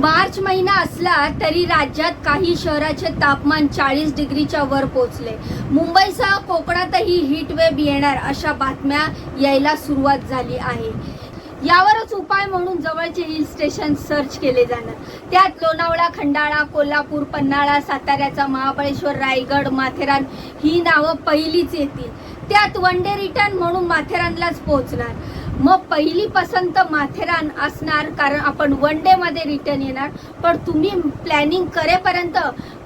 मार्च महिना असला तरी राज्यात काही शहराचे तापमान चाळीस डिग्रीच्या वर पोहोचले. मुंबईसह कोकणातही हीट येणार अशा बातम्या यायला सुरुवात झाली आहे. यावरच उपाय म्हणून जवळचे हिल स्टेशन सर्च केले जाणार. त्यात लोणावळा खंडाळा कोल्हापूर पन्हाळा साताऱ्याचा महाबळेश्वर रायगड माथेरान ही नावं पहिलीच येतील. त्यात वन डे रिटर्न म्हणून माथेरानलाच पोहोचणार. मग पहिली पसंत माथेरान असणार कारण आपण वन डे मध्ये रिटर्न येणार. पण तुम्ही प्लॅनिंग करेपर्यंत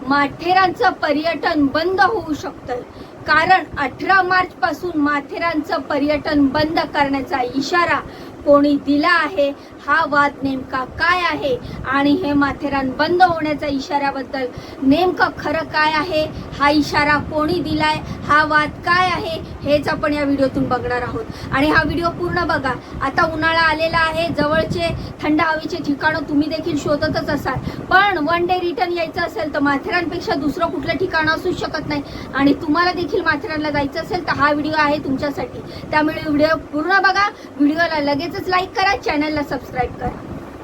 माथेरानचं पर्यटन बंद होऊ शकतं कारण अठरा मार्च पासून माथेरानचं पर्यटन बंद करण्याचा इशारा कोणी दिला आहे हा वाद नेमका काय आहे? आणि हे माथेरान बंद होण्याच्या इशाऱ्याबद्दल नेमकं खरं काय आहे? हा इशारा कोणी दिलाय? हा वाद काय आहे? हेच आपण या व्हिडिओतून बघणार आहोत. आणि हा व्हिडिओ पूर्ण बघा. आता उन्हाळा आलेला आहे. जवळचे थंड हवेचे ठिकाणं तुम्ही देखील शोधतच असाल. पण वन डे रिटर्न यायचं असेल तर माथेरानपेक्षा दुसरं कुठलं ठिकाण असू शकत नाही. आणि तुम्हाला देखील माथेरानला जायचं असेल तर हा व्हिडिओ आहे तुमच्यासाठी. त्यामुळे व्हिडिओ पूर्ण बघा. व्हिडिओला लगेच लगेचच लाईक करा चॅनलला सबस्क्राईब करा.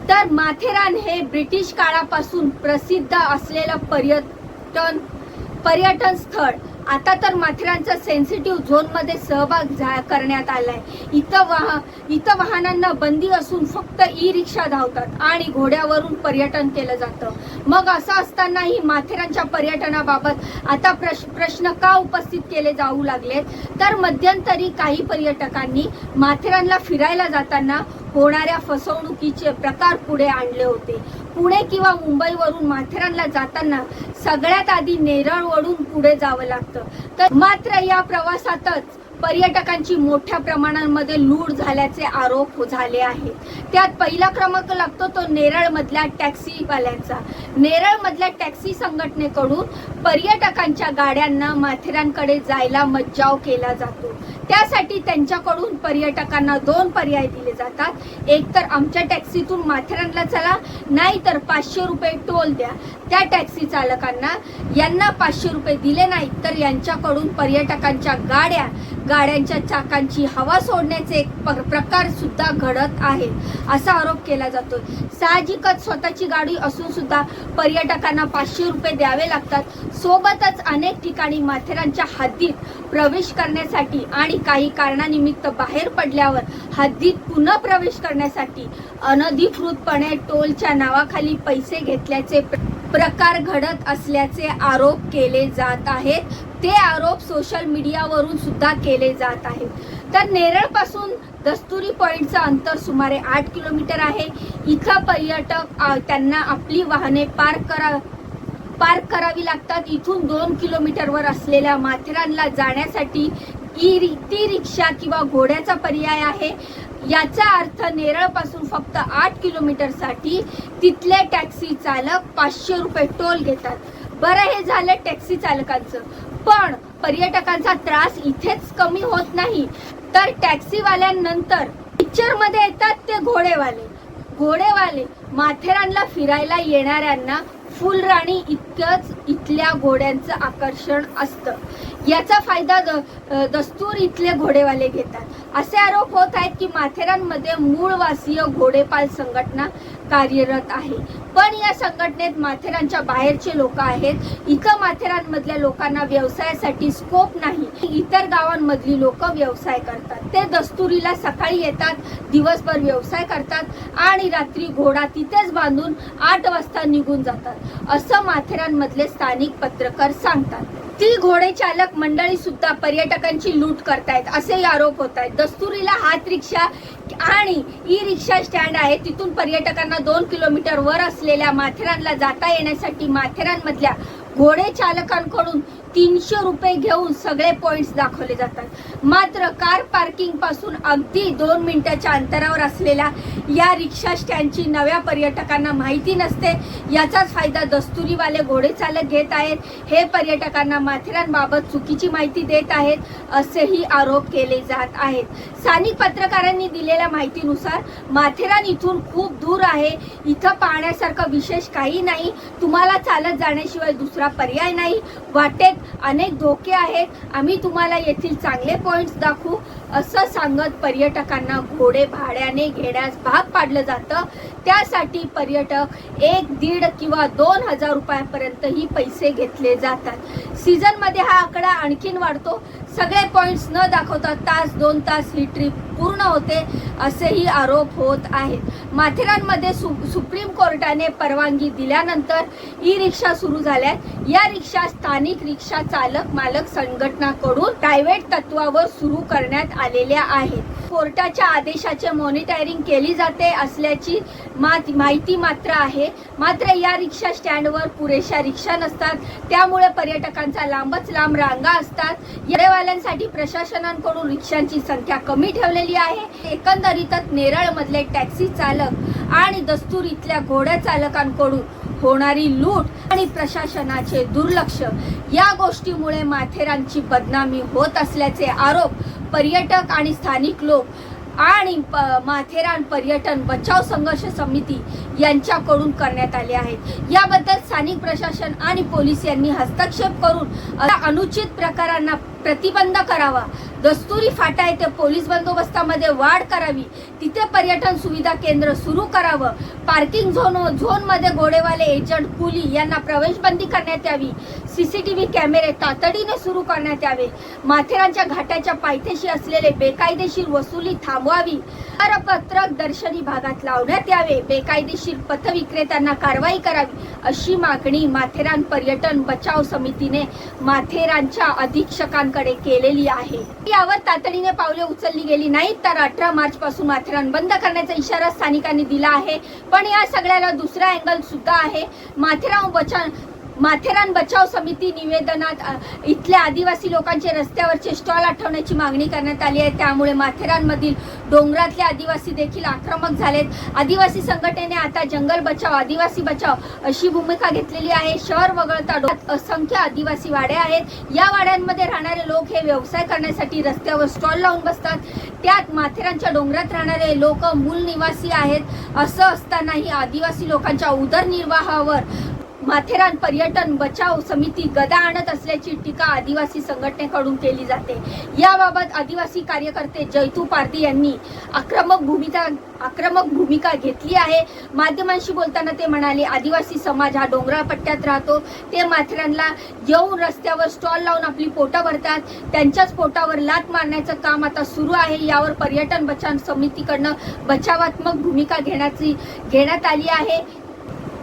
तर माथेरान हे ब्रिटिश काळापासून प्रसिद्ध असलेलं पर्यटन पर्यटन स्थळ. आता तर माथेरानचा सेन्सिटिव्ह झोनमध्ये सहभाग झा करण्यात आलाय. इथं वाह इथं वाहनांना बंदी असून फक्त ई रिक्षा धावतात आणि घोड्यावरून पर्यटन केलं जातं. मग असं असतानाही माथेरानच्या पर्यटनाबाबत आता प्रश प्रश्न का उपस्थित केले जाऊ लागलेत? तर मध्यंतरी काही पर्यटकांनी माथेरानला फिरायला जाताना होणाऱ्या फसवणुकीचे प्रकार पुढे आणले होते. पुणे किंवा मुंबईवरून माथेरानला जाताना सगळ्यात आधी नेरळवरून पुढे जावं लागतं. तर मात्र या प्रवासातच पर्यटकांची मोठ्या प्रमाणामध्ये लूट झाल्याचे आरोप झाले आहेत. त्यात पहिला क्रमांक लागतो तो नेरळमधल्या टॅक्सीवाल्यांचा. नेरळमधल्या टॅक्सी संघटनेकडून पर्यटकांच्या गाड्यांना माथेरानकडे जायला मज्जाव केला जातो. त्यासाठी त्यांच्याकडून पर्यटकांना दोन पर्याय दिले जातात. एक तर आमच्या टॅक्सीतून माथेरानला चला नाही तर पाचशे रुपये टोल द्या. त्या टॅक्सी चालकांना यांना पाचशे रुपये दिले नाहीत तर यांच्याकडून पर्यटकांच्या गाड्या गाड्यांच्या चाकांची हवा सोडण्याचे एक प्रकार सुद्धा घडत आहे. असा आरोप केला जातो. साहजिकच स्वतःची गाडी असून सुद्धा पर्यटकांना पाचशे रुपये द्यावे लागतात. सोबतच अनेक ठिकाणी माथेरानच्या हद्दीत प्रवेश करण्यासाठी आणि काही कारणानिमित्त बाहेर पडल्यावर हद्दीत पुन्हा प्रवेश करण्यासाठी अनधिकृतपणे टोलच्या नावाखाली पैसे घेतल्याचे प्रकार घडत असल्याचे आरोप केले जात आहेत. ते आरोप सोशल मीडियावरून सुद्धा केले जात आहेत. तर नेरळपासून दस्तुरी पॉईंटचं अंतर सुमारे आठ किलोमीटर आहे. इथं पर्यटक त्यांना आपली वाहने पार्क करा पार्क करावी लागतात. इथून दोन किलोमीटरवर असलेल्या माथेरानला जाण्यासाठी ई ती रिक्षा किंवा घोड्याचा पर्याय आहे. याचा अर्थ नेरळपासून फक्त आठ किलोमीटरसाठी तिथले टॅक्सी चालक पाचशे रुपये टोल घेतात. बरं हे झालं टॅक्सी चालकांचं. पण पर्यटकांचा त्रास इथेच कमी होत नाही. तर टॅक्सीवाल्यांनंतर पिक्चरमध्ये येतात ते घोडेवाले. घोडेवाले माथेरानला फिरायला येणाऱ्यांना फुलराणी इतकंच इथल्या घोड्यांचं आकर्षण असतं. याचा फायदा दस्तूर इथले घोडेवाले घेतात. असे आरोप होत आहेत की माथेरानमध्ये मूळवासीय घोडेपाल संघटना कार्यरत आहे. पण या संघटनेत माथेरानच्या बाहेरचे लोक आहेत. इथं माथेरानमधल्या लोकांना व्यवसायासाठी स्कोप नाही. इतर गावांमधली लोक व्यवसाय करतात. ते दस्तुरीला सकाळी येतात दिवसभर व्यवसाय करतात आणि रात्री घोडा तिथेच बांधून आठ वाजता निघून जातात असं माथेरानमधले स्थानिक पत्रकार सांगतात. ती घोडे चालक मंडळी सुद्धा पर्यटकांची लूट करतायत. असे आरोप होत आहेत दस्तुरीला हात रिक्षा आणि ई रिक्षा स्टँड आहे. तिथून पर्यटकांना दोन किलोमीटर वर असलेल्या माथेरानला जाता येण्यासाठी माथेरानमधल्या घोडे चालकांकडून तीनशे रुपये घेऊन सगळे पॉईंट्स दाखवले जातात. मात्र कार पार्किंगपासून अगदी दोन मिनिटाच्या अंतरावर असलेल्या या रिक्षा स्टँडची नव्या पर्यटकांना माहिती नसते. याचाच फायदा दस्तुरीवाले घोडेचालक घेत आहेत. हे पर्यटकांना माथेरानबाबत चुकीची माहिती देत आहेत असेही आरोप केले जात आहेत. स्थानिक पत्रकारांनी दिलेल्या माहितीनुसार माथेरान इथून खूप दूर आहे. इथं पाहण्यासारखं विशेष काही नाही. तुम्हाला चालत जाण्याशिवाय दुसरा पर्याय नाही. वाटेत अनेक धोके आहेत. आम्ही तुम्हाला येथील चांगले पॉइंट्स दाखवू. असं सांगत पर्यटकांना घोडे भाड्याने घेण्यास भाग पाडलं जातं. त्यासाठी पर्यटक एक दीड किंवा दोन हजार रुपयापर्यंतही पैसे घेतले जातात. सीझनमध्ये हा आकडा आणखीन वाढतो. सगळे पॉईंट्स न दाखवता तास दोन तास ही ट्रिप पूर्ण होते असेही आरोप होत आहेत. माथेरानमध्ये सु सुप्रीम कोर्टाने परवानगी दिल्यानंतर ई रिक्षा सुरू झाल्यात. या रिक्षा स्थानिक रिक्षा चालक मालक संघटनाकडून प्रायव्हेट तत्वावर सुरू करण्यात आलेल्या आहेत. कोर्टाच्या आदेशाचे मॉनिटरिंग केली जाते असल्याची माहिती मात्र आहे. मात्र या रिक्षा स्टँडवर पुरेशा रिक्षा नसतात. त्यामुळे पर्यटकांचा लांबच लांब रांगा असतात. येडेवाल्यांसाठी प्रशासनांकडून रिक्षांची संख्या कमी ठेवलेली आहे. एकंदरीतच नेरळमधले टॅक्सी चालक आणि दस्तूर इथल्या घोड्या चालकांकडून होणारी लूट आणि प्रशासनाचे दुर्लक्ष या गोष्टीमुळे माथेरानची बदनामी होत असल्याचे आरोप पर्यटक आणि स्थानिक लोक आणि प- माथेरान पर्यटन बचाव संघर्ष समिती यांच्याकडून करण्यात आले आहेत. याबद्दल स्थानिक प्रशासन आणि पोलीस यांनी हस्तक्षेप करून अनुचित प्रकारांना प्रतिबंध करावा. दस्तुरी फाटा येथे पोलीस बंदोबस्तामध्ये वाढ करावी. तिथे पर्यटन सुविधा केंद्र सुरू करावं. पार्किंग झोन झोनमध्ये घोडेवाले एजंट कुली यांना प्रवेशबंदी करण्यात यावी. सी सी टी व्ही कॅमेरे तातडीने सुरू करण्यात यावे. माथेरानच्या घाटाच्या पायथ्याशी असलेले बेकायदेशीर वसुली थांबवावी. करपत्रक दर्शनी भागात लावण्यात यावे. बेकायदेशीर पथविक्रेत्यांना कारवाई करावी अशी मागणी माथेरान पर्यटन बचाव समितीने माथेरानच्या अधीक्षकांकडे केलेली आहे. यावर तातडीने पावले उचलली गेली नाहीत तर अठरा मार्च पासून माथेरान बंद करण्याचा इशारा स्थानिकांनी दिला आहे. पण या सगळ्याला दुसरा अँगल सुद्धा आहे. माथेरान बचाव माथेरान बचाव समिती निवेदनात इथल्या आदिवासी लोकांचे रस्त्यावरचे स्टॉल आठवण्याची मागणी करण्यात आली आहे. त्यामुळे माथेरानमधील डोंगरातले आदिवासी देखील आक्रमक झालेत. आदिवासी संघटनेने आता जंगल बचाव आदिवासी बचाव अशी भूमिका घेतलेली आहे. शहर वगळता असंख्य आदिवासी वाडे आहेत. या वाड्यांमध्ये राहणारे लोक हे व्यवसाय करण्यासाठी रस्त्यावर स्टॉल लावून बसतात. त्यात माथेरानच्या डोंगरात राहणारे लोक मूल निवासी आहेत. असं असतानाही आदिवासी लोकांच्या उदरनिर्वाहावर माथेरान पर्यटन बचाव समिती गदा आणत असल्याची टीका आदिवासी संघटनेकडून केली जाते. याबाबत आदिवासी कार्यकर्ते जैतू पारदी यांनी आक्रमक भूमिका आक्रमक भूमिका घेतली आहे. माध्यमांशी बोलताना ते म्हणाले आदिवासी समाज हा डोंगराळ पट्ट्यात राहतो. ते माथेरानला येऊन रस्त्यावर स्टॉल लावून आपली पोटं भरतात. त्यांच्याच पोटावर लात मारण्याचं काम आता सुरू आहे. यावर पर्यटन बचाव समितीकडनं बचावात्मक भूमिका घेण्याची घेण्यात आली आहे.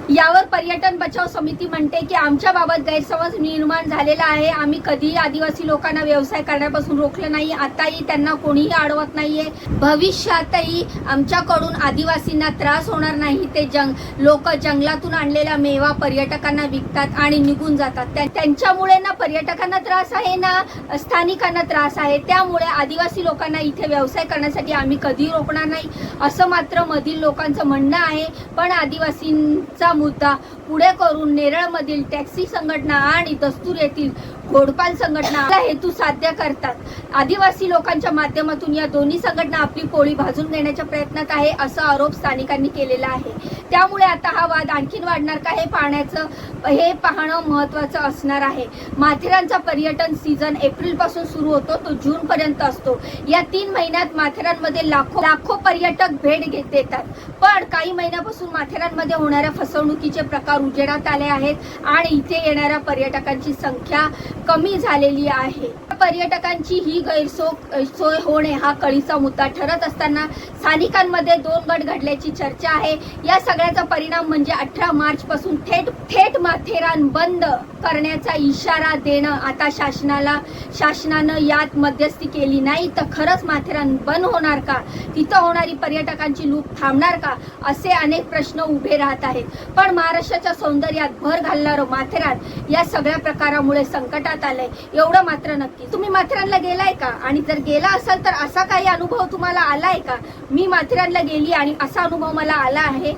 यावर पर्यटन बचाव समिती म्हणते की आमच्या बाबत गैरसमज निर्माण झालेला आहे. आम्ही कधीही आदिवासी लोकांना व्यवसाय करण्यापासून रोखलं नाही. आताही त्यांना कोणीही अडवत नाहीये. भविष्यातही आमच्याकडून आदिवासींना त्रास होणार नाही. ते जंग लोक जंगलातून आणलेला मेवा पर्यटकांना विकतात आणि निघून जातात. त्या- त्यांच्यामुळे ना पर्यटकांना त्रास आहे ना स्थानिकांना त्रास आहे. त्यामुळे आदिवासी लोकांना इथे व्यवसाय करण्यासाठी आम्ही कधीही रोखणार नाही. असं मात्र मधील लोकांचं म्हणणं आहे. पण आदिवासींचा मुद्दा पुढे करून नेरळमधील टॅक्सी संघटना आणि दस्तूर येथील घोडपाल संघटना हेतू साध्य करतात. आदिवासी लोकांच्या माध्यमातून या दोन्ही संघटना आपली पोळी भाजून घेण्याच्या प्रयत्नात आहे असा आरोप स्थानिकांनी केलेला आहे. त्यामुळे आता हा वाद आणखीन वाढणार का हे पाहण्याचं हे पाहणं महत्वाचं असणार आहे. माथेरानचा पर्यटन सीझन एप्रिलपासून सुरू होतो तो जून पर्यंत असतो. या तीन महिन्यात माथेरानमध्ये लाखो लाखो पर्यटक भेट घेत देतात पण काही महिन्यापासून माथेरानमध्ये होणाऱ्या फसवणुकीचे प्रकार उजेडात आले आहेत आणि इथे येणाऱ्या पर्यटकांची संख्या कमी झालेली आहे. पर्यटकांची ही गैरसोय सोय होणे हा कळीचा मुद्दा ठरत असताना स्थानिकांमध्ये दोन गट घडल्याची चर्चा आहे. या सगळ्याचा परिणाम म्हणजे अठरा मार्च पासून थेट थेट माथेरान बंद करण्याचा इशारा देणं. आता शासनाला शासनानं यात मध्यस्थी केली नाही तर खरंच माथेरान बंद होणार का? तिथं होणारी पर्यटकांची लूप थांबणार का? असे अनेक प्रश्न उभे राहत आहेत. पण महाराष्ट्राच्या सौंदर्यात भर घालणारं माथेरान या सगळ्या प्रकारामुळे संकटात आलंय. एवढं मात्र नक्की. तुम्ही माथेरानला गेलाय का? आणि जर गेला असाल तर असा काही अनुभव तुम्हाला आलाय का? मी माथेरानला गेली आणि असा अनुभव मला आला आहे.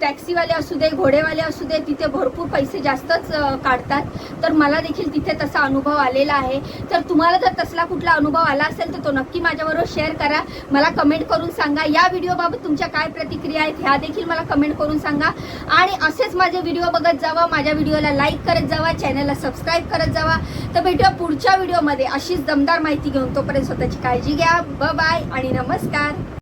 टॅक्सीवाले असू दे घोडेवाले असू दे तिथे भरपूर पैसे जास्तच काढतात. तर मला देखील तिथे तसा अनुभव आलेला आहे. तर तुम्हाला जर तसला कुठला अनुभव आला असेल तर तो नक्की माझ्याबरोबर शेअर करा. मला कमेंट करून सांगा. या व्हिडिओबाबत तुमच्या काय प्रतिक्रिया आहेत ह्या देखील मला कमेंट करून सांगा. आणि असेच माझे व्हिडिओ बघत जावा. माझ्या व्हिडिओला लाईक करत जावा. चॅनलला सबस्क्राईब करत जावा. तर भेटूया पुढच्या व्हिडिओमध्ये अशीच दमदार माहिती घेऊन तोपर्यंत स्वतःची काळजी घ्या. ब बाय आणि नमस्कार.